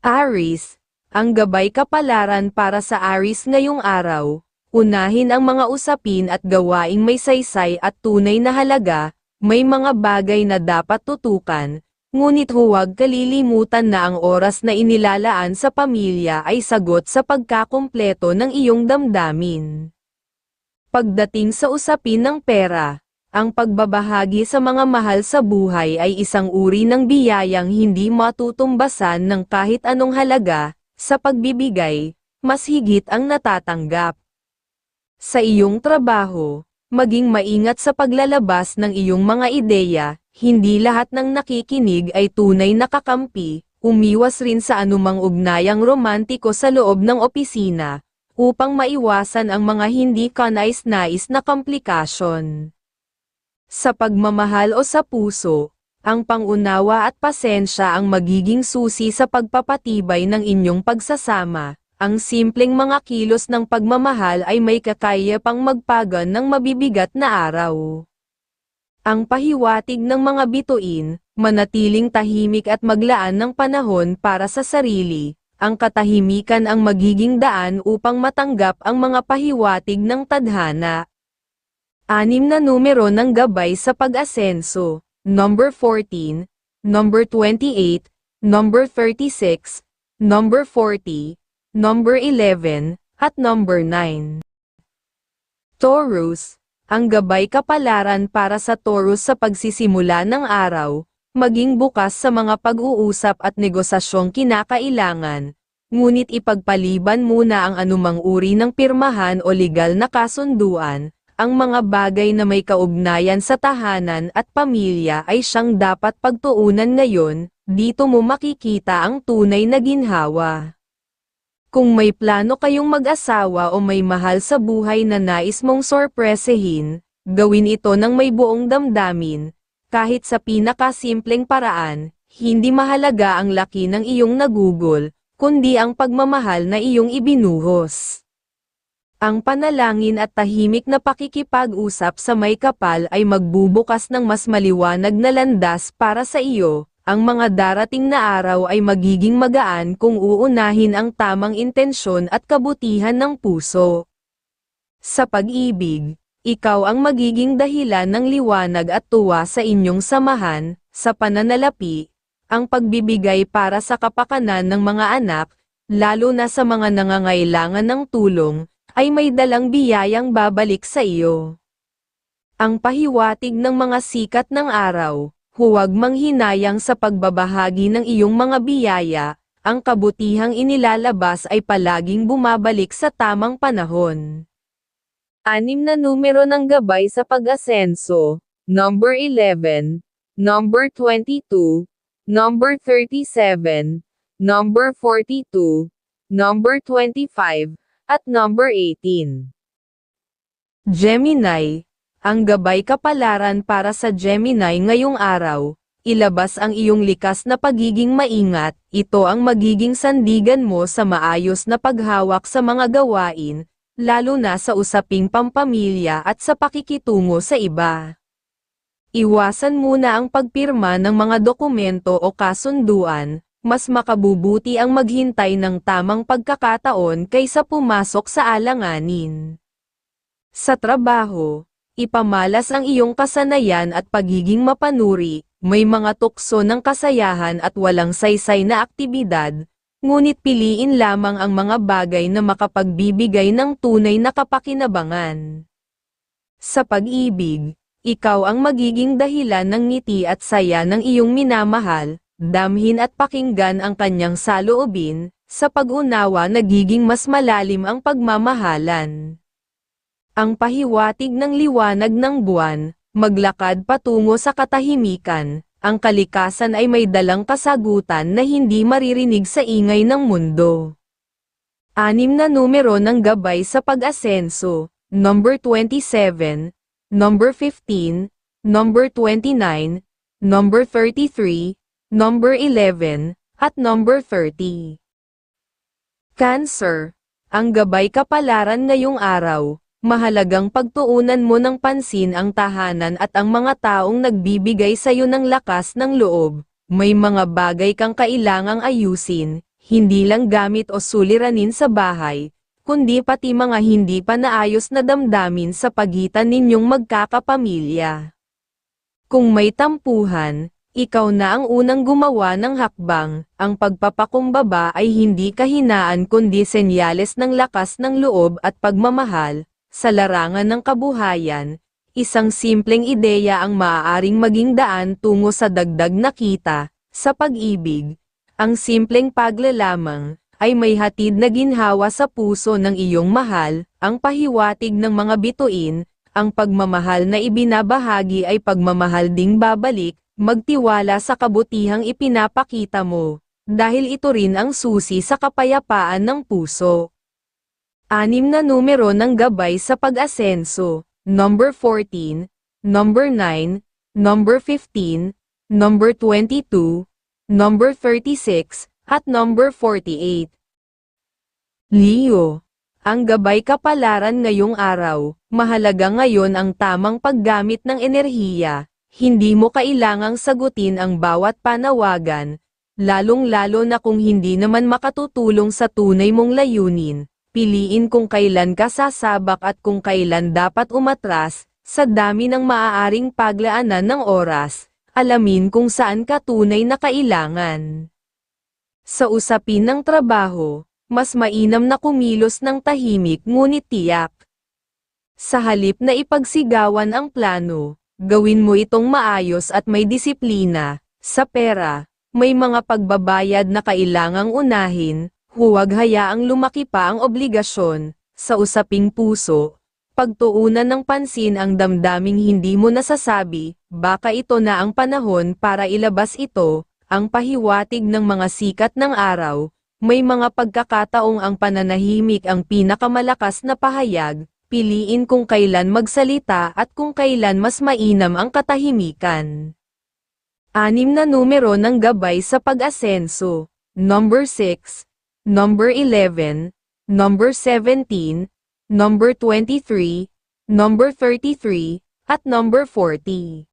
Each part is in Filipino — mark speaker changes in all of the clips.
Speaker 1: Aris, ang gabay kapalaran para sa Aris ngayong araw. Unahin ang mga usapin at gawaing may saysay at tunay na halaga, may mga bagay na dapat tutukan, ngunit huwag kalilimutan na ang oras na inilalaan sa pamilya ay sagot sa pagkakumpleto ng iyong damdamin. Pagdating sa usapin ng pera, ang pagbabahagi sa mga mahal sa buhay ay isang uri ng biyayang hindi matutumbasan ng kahit anong halaga, sa pagbibigay, mas higit ang natatanggap. Sa iyong trabaho, maging maingat sa paglalabas ng iyong mga ideya, hindi lahat ng nakikinig ay tunay na kakampi, umiwas rin sa anumang ugnayang romantiko sa loob ng opisina, upang maiwasan ang mga hindi kanais-nais na komplikasyon. Sa pagmamahal o sa puso, ang pangunawa at pasensya ang magiging susi sa pagpapatibay ng inyong pagsasama. Ang simpleng mga kilos ng pagmamahal ay may kakaya pang magpagan ng mabibigat na araw. Ang pahiwatig ng mga bituin, manatiling tahimik at maglaan ng panahon para sa sarili, ang katahimikan ang magiging daan upang matanggap ang mga pahiwatig ng tadhana. Anim na numero ng gabay sa pag-asenso, number 14, number 28, number 36, number 40, number 11, at number 9. Taurus, ang gabay kapalaran para sa Taurus sa pagsisimula ng araw, maging bukas sa mga pag-uusap at negosasyong kinakailangan, ngunit ipagpaliban muna ang anumang uri ng pirmahan o legal na kasunduan, ang mga bagay na may kaugnayan sa tahanan at pamilya ay siyang dapat pagtuunan ngayon, dito mo makikita ang tunay na ginhawa. Kung may plano kayong mag-asawa o may mahal sa buhay na nais mong sorpresehin, gawin ito ng may buong damdamin, kahit sa pinakasimpleng paraan, hindi mahalaga ang laki ng iyong nagugol, kundi ang pagmamahal na iyong ibinuhos. Ang panalangin at tahimik na pakikipag-usap sa may kapal ay magbubukas ng mas maliwanag na landas para sa iyo, ang mga darating na araw ay magiging magaan kung uunahin ang tamang intensyon at kabutihan ng puso. Sa pag-ibig, ikaw ang magiging dahilan ng liwanag at tuwa sa inyong samahan, sa pananalapi, ang pagbibigay para sa kapakanan ng mga anak, lalo na sa mga nangangailangan ng tulong, ay may dalang biyayang babalik sa iyo. Ang pahiwatig ng mga sikat ng araw, huwag manghinayang sa pagbabahagi ng iyong mga biyaya, ang kabutihang inilalabas ay palaging bumabalik sa tamang panahon. Anim na numero ng gabay sa pag-asenso, number 11, number 22, number 37, number 42, number 25, at number 18. Gemini, ang gabay kapalaran para sa Gemini ngayong araw, ilabas ang iyong likas na pagiging maingat, ito ang magiging sandigan mo sa maayos na paghawak sa mga gawain, lalo na sa usaping pampamilya at sa pakikitungo sa iba. Iwasan muna ang pagpirma ng mga dokumento o kasunduan, mas makabubuti ang maghintay ng tamang pagkakataon kaysa pumasok sa alanganin. Sa trabaho, ipamalas ang iyong kasanayan at pagiging mapanuri, may mga tukso ng kasayahan at walang saysay na aktibidad, ngunit piliin lamang ang mga bagay na makapagbibigay ng tunay na kapakinabangan. Sa pag-ibig, ikaw ang magiging dahilan ng ngiti at saya ng iyong minamahal, damhin at pakinggan ang kanyang saloobin, sa pag-unawa nagiging mas malalim ang pagmamahalan. Ang pahiwatig ng liwanag ng buwan, maglakad patungo sa katahimikan, ang kalikasan ay may dalang kasagutan na hindi maririnig sa ingay ng mundo. Anim na numero ng gabay sa pag-asenso, number 27, number 15, number 29, number 33, number 11, at number 30. Cancer, ang gabay kapalaran ngayong araw, mahalagang pagtuunan mo ng pansin ang tahanan at ang mga taong nagbibigay sa iyo ng lakas ng loob, may mga bagay kang kailangang ayusin, hindi lang gamit o suliranin sa bahay, kundi pati mga hindi pa naayos na damdamin sa pagitan ninyong magkakapamilya. Kung may tampuhan, ikaw na ang unang gumawa ng hakbang, ang pagpapakumbaba ay hindi kahinaan kundi senyales ng lakas ng loob at pagmamahal, sa larangan ng kabuhayan, isang simpleng ideya ang maaaring maging daan tungo sa dagdag na kita, sa pag-ibig, ang simpleng paglalamang, ay may hatid na ginhawa sa puso ng iyong mahal, ang pahiwatig ng mga bituin, ang pagmamahal na ibinabahagi ay pagmamahal ding babalik, magtiwala sa kabutihang ipinapakita mo, dahil ito rin ang susi sa kapayapaan ng puso. Anim na numero ng gabay sa pag-asenso, number 14, number 9, number 15, number 22, number 36, at number 48. Leo, ang gabay kapalaran ngayong araw, mahalaga ngayon ang tamang paggamit ng enerhiya, hindi mo kailangang sagutin ang bawat panawagan, lalong-lalo na kung hindi naman makatutulong sa tunay mong layunin. Piliin kung kailan ka sasabak at kung kailan dapat umatras, sa dami ng maaaring paglaanan ng oras, alamin kung saan ka tunay na kailangan. Sa usapin ng trabaho, mas mainam na kumilos ng tahimik ngunit tiyak. Sa halip na ipagsigawan ang plano, gawin mo itong maayos at may disiplina. Sa pera, may mga pagbabayad na kailangang unahin, huwag hayaang lumaki pa ang obligasyon. Sa usaping puso, pagtuunan ng pansin ang damdaming hindi mo nasasabi, baka ito na ang panahon para ilabas ito, ang pahiwatig ng mga sikat ng araw, may mga pagkakataong ang pananahimik ang pinakamalakas na pahayag, piliin kung kailan magsalita at kung kailan mas mainam ang katahimikan. Anim na numero ng gabay sa pag-asenso, number 6, number 11, number 17, number 23, number 33, at number 40.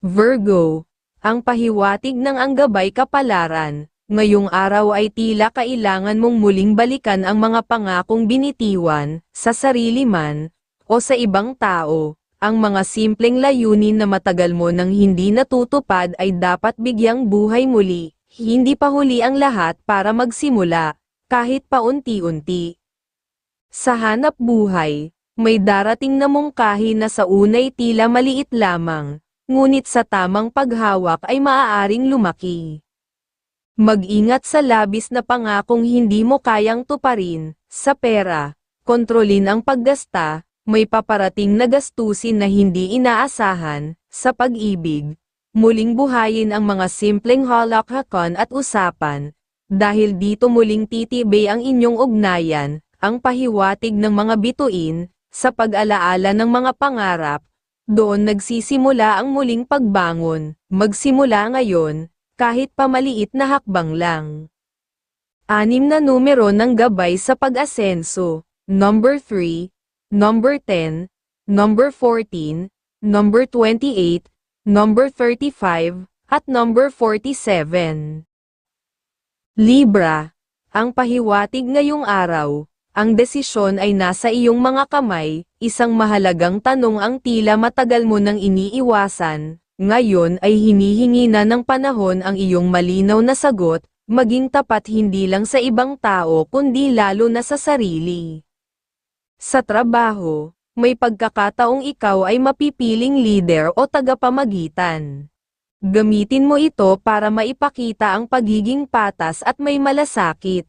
Speaker 1: Virgo, ang pahiwatig ng ang gabay kapalaran, ngayong araw ay tila kailangan mong muling balikan ang mga pangakong binitiwan, sa sarili man, o sa ibang tao. Ang mga simpleng layunin na matagal mo nang hindi natutupad ay dapat bigyang buhay muli, hindi pa huli ang lahat para magsimula, kahit paunti-unti. Sa hanap buhay, may darating na mungkahi na sa unay tila maliit lamang, ngunit sa tamang paghawak ay maaaring lumaki. Mag-ingat sa labis na pangakong hindi mo kayang tuparin, sa pera, kontrolin ang paggasta, may paparating na gastusin na hindi inaasahan, sa pag-ibig, muling buhayin ang mga simpleng halakhakan at usapan, dahil dito muling titibay ang inyong ugnayan, ang pahiwatig ng mga bituin, sa pag-alaala ng mga pangarap, doon nagsisimula ang muling pagbangon, magsimula ngayon, kahit pamaliit na hakbang lang. Anim na numero ng gabay sa pag-asenso, number 3, number 10, number 14, number 28, number 35, at number 47. Libra, ang pahiwatig ngayong araw, ang desisyon ay nasa iyong mga kamay, isang mahalagang tanong ang tila matagal mo nang iniiwasan, ngayon ay hinihingi na ng panahon ang iyong malinaw na sagot, maging tapat hindi lang sa ibang tao kundi lalo na sa sarili. Sa trabaho, may pagkakataong ikaw ay mapipiling leader o tagapamagitan. Gamitin mo ito para maipakita ang pagiging patas at may malasakit.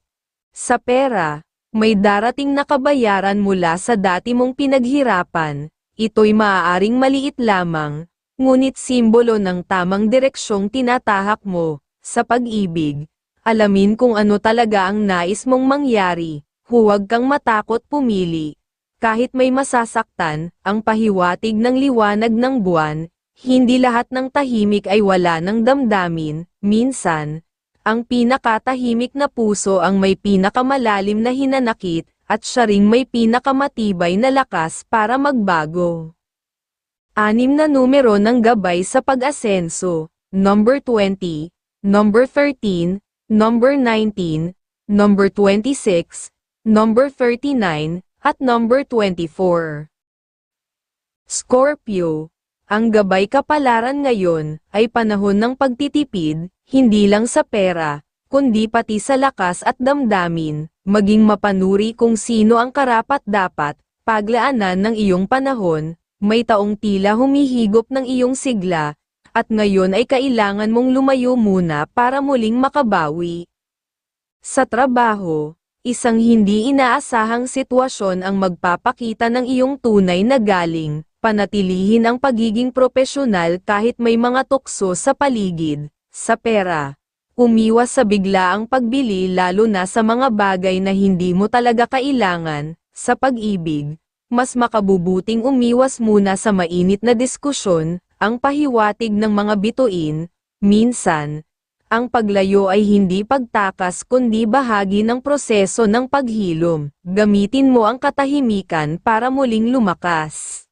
Speaker 1: Sa pera, may darating na kabayaran mula sa dati mong pinaghirapan, ito'y maaaring maliit lamang, ngunit simbolo ng tamang direksyong tinatahak mo, sa pag-ibig. Alamin kung ano talaga ang nais mong mangyari, huwag kang matakot pumili. Kahit may masasaktan, ang pahiwatig ng liwanag ng buwan, hindi lahat ng tahimik ay wala ng damdamin, minsan, ang pinakatahimik na puso ang may pinakamalalim na hinanakit, at siya ring may pinakamatibay na lakas para magbago. Anim na numero ng gabay sa pag-asenso, number 20, number 13, number 19, number 26, number 39, at number 24. Scorpio, ang gabay kapalaran ngayon ay panahon ng pagtitipid, hindi lang sa pera, kundi pati sa lakas at damdamin, maging mapanuri kung sino ang karapat-dapat, paglaanan ng iyong panahon, may taong tila humihigop ng iyong sigla, at ngayon ay kailangan mong lumayo muna para muling makabawi. Sa trabaho, isang hindi inaasahang sitwasyon ang magpapakita ng iyong tunay na galing, panatilihin ang pagiging propesyonal kahit may mga tukso sa paligid, sa pera. Umiwas sa biglaang pagbili lalo na sa mga bagay na hindi mo talaga kailangan, sa pag-ibig, mas makabubuting umiwas muna sa mainit na diskusyon, ang pahiwatig ng mga bituin, minsan, ang paglayo ay hindi pagtakas kundi bahagi ng proseso ng paghilom. Gamitin mo ang katahimikan para muling lumakas.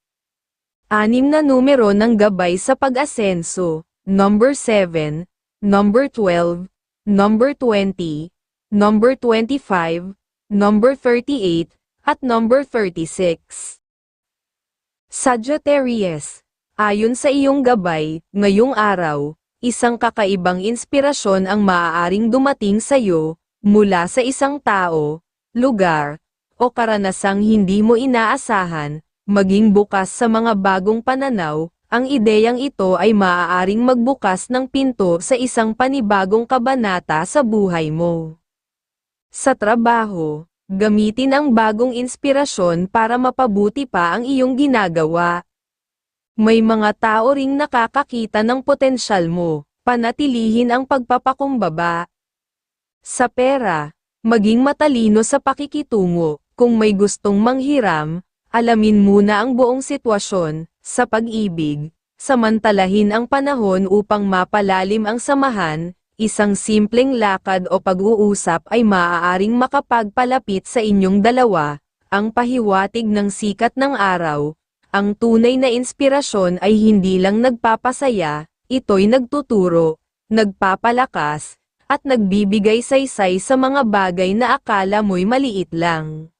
Speaker 1: Anim na numero ng gabay sa pag-asenso, number 7, number 12, number 20, number 25, number 38, at number 36. Sagittarius, ayon sa iyong gabay, ngayong araw, isang kakaibang inspirasyon ang maaaring dumating sa iyo, mula sa isang tao, lugar, o karanasang hindi mo inaasahan, maging bukas sa mga bagong pananaw, ang ideyang ito ay maaaring magbukas ng pinto sa isang panibagong kabanata sa buhay mo. Sa trabaho, gamitin ang bagong inspirasyon para mapabuti pa ang iyong ginagawa. May mga tao ring nakakakita ng potensyal mo, panatilihin ang pagpapakumbaba. Sa pera, maging matalino sa pakikitungo, kung may gustong manghiram, alamin muna ang buong sitwasyon, sa pag-ibig, samantalahin ang panahon upang mapalalim ang samahan, isang simpleng lakad o pag-uusap ay maaaring makapagpalapit sa inyong dalawa, ang pahiwatig ng sikat ng araw, ang tunay na inspirasyon ay hindi lang nagpapasaya, ito'y nagtuturo, nagpapalakas, at nagbibigay saysay sa mga bagay na akala mo'y maliit lang.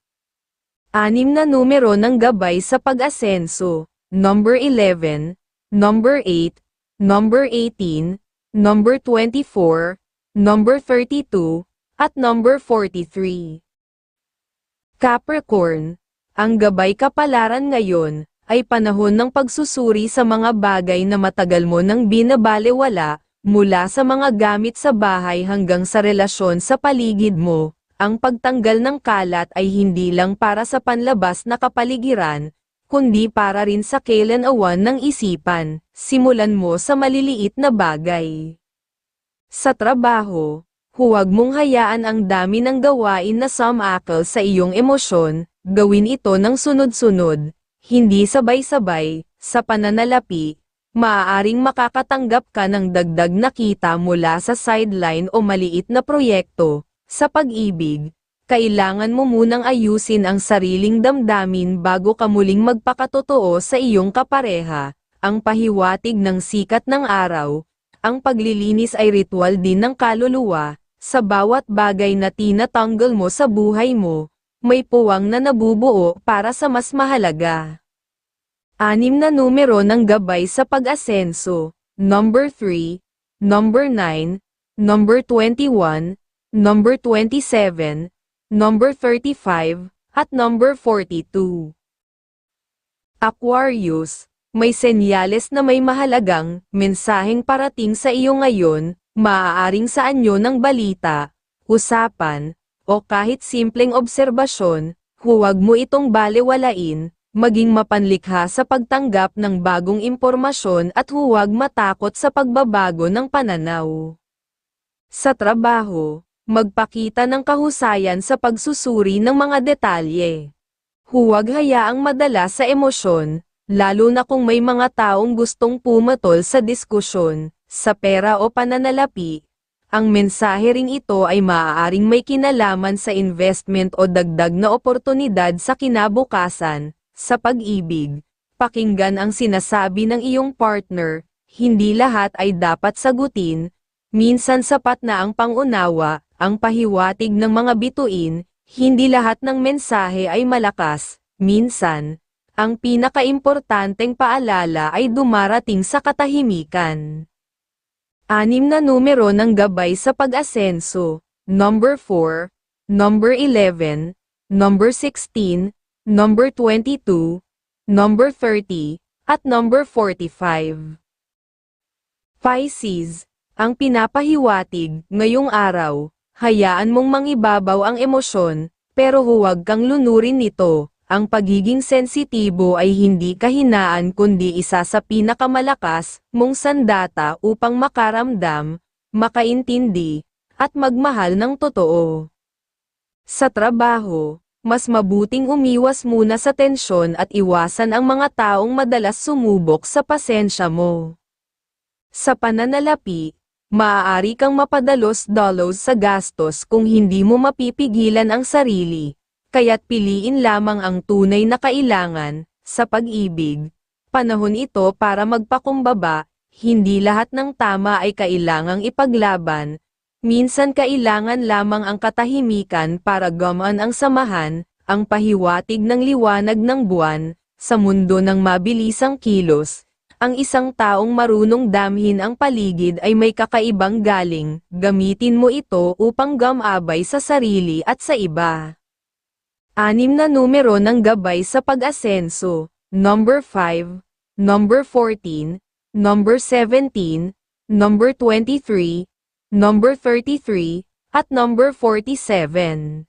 Speaker 1: Anim na numero ng gabay sa pag-asenso, number 11, number 8, number 18, number 24, number 32, at number 43. Capricorn, ang gabay kapalaran ngayon, ay panahon ng pagsusuri sa mga bagay na matagal mo nang binabalewala, mula sa mga gamit sa bahay hanggang sa relasyon sa paligid mo. Ang pagtanggal ng kalat ay hindi lang para sa panlabas na kapaligiran, kundi para rin sa kailan-awan ng isipan, simulan mo sa maliliit na bagay. Sa trabaho, huwag mong hayaan ang dami ng gawain na sumakal sa iyong emosyon, gawin ito ng sunod-sunod, hindi sabay-sabay, sa pananalapi, maaaring makakatanggap ka ng dagdag na kita mula sa sideline o maliit na proyekto, sa pag-ibig, kailangan mo munang ayusin ang sariling damdamin bago ka muling magpakatotoo sa iyong kapareha, ang pahiwatig ng sikat ng araw, ang paglilinis ay ritual din ng kaluluwa, sa bawat bagay na tinatanggal mo sa buhay mo, may puwang na nabubuo para sa mas mahalaga. Anim na numero ng gabay sa pag-asenso, number 3, number 9, number 21, number 27, number 35, at number 42. Aquarius, may senyales na may mahalagang mensaheng parating sa iyo ngayon, maaaring sa anyo ng balita, usapan, o kahit simpleng obserbasyon, huwag mo itong balewalain, maging mapanlikha sa pagtanggap ng bagong impormasyon at huwag matakot sa pagbabago ng pananaw. Sa trabaho, magpakita ng kahusayan sa pagsusuri ng mga detalye. Huwag hayaang madala sa emosyon, lalo na kung may mga taong gustong pumatol sa diskusyon, sa pera o pananalapi. Ang mensahe ring ito ay maaaring may kinalaman sa investment o dagdag na oportunidad sa kinabukasan, sa pag-ibig. Pakinggan ang sinasabi ng iyong partner, hindi lahat ay dapat sagutin, Minsan sapat na ang pangunawa, ang pahiwatig ng mga bituin, hindi lahat ng mensahe ay malakas, minsan, ang pinakaimportanteng paalala ay dumarating sa katahimikan. Anim na numero ng gabay sa pag-asenso, number 4, number 11, number 16, number 22, number 30, at number 45. Pisces, ang pinapahiwatig, ngayong araw, hayaan mong mangibabaw ang emosyon, pero huwag kang lunurin nito. Ang pagiging sensitibo ay hindi kahinaan kundi isa sa pinakamalakas mong sandata upang makaramdam, makaintindi, at magmahal ng totoo. Sa trabaho, mas mabuting umiwas muna sa tensyon at iwasan ang mga taong madalas sumubok sa pasensya mo. Sa pananalapi, maaari kang mapadalos-dalos sa gastos kung hindi mo mapipigilan ang sarili, kaya't piliin lamang ang tunay na kailangan, sa pag-ibig. Panahon ito para magpakumbaba, hindi lahat ng tama ay kailangang ipaglaban, minsan kailangan lamang ang katahimikan para gamaan ang samahan, ang pahiwatig ng liwanag ng buwan, sa mundo ng mabilisang kilos, ang isang taong marunong damhin ang paligid ay may kakaibang galing, gamitin mo ito upang gamabay sa sarili at sa iba. Anim na numero ng gabay sa pag-asenso, number 5, number 14, number 17, number 23, number 33, at number 47.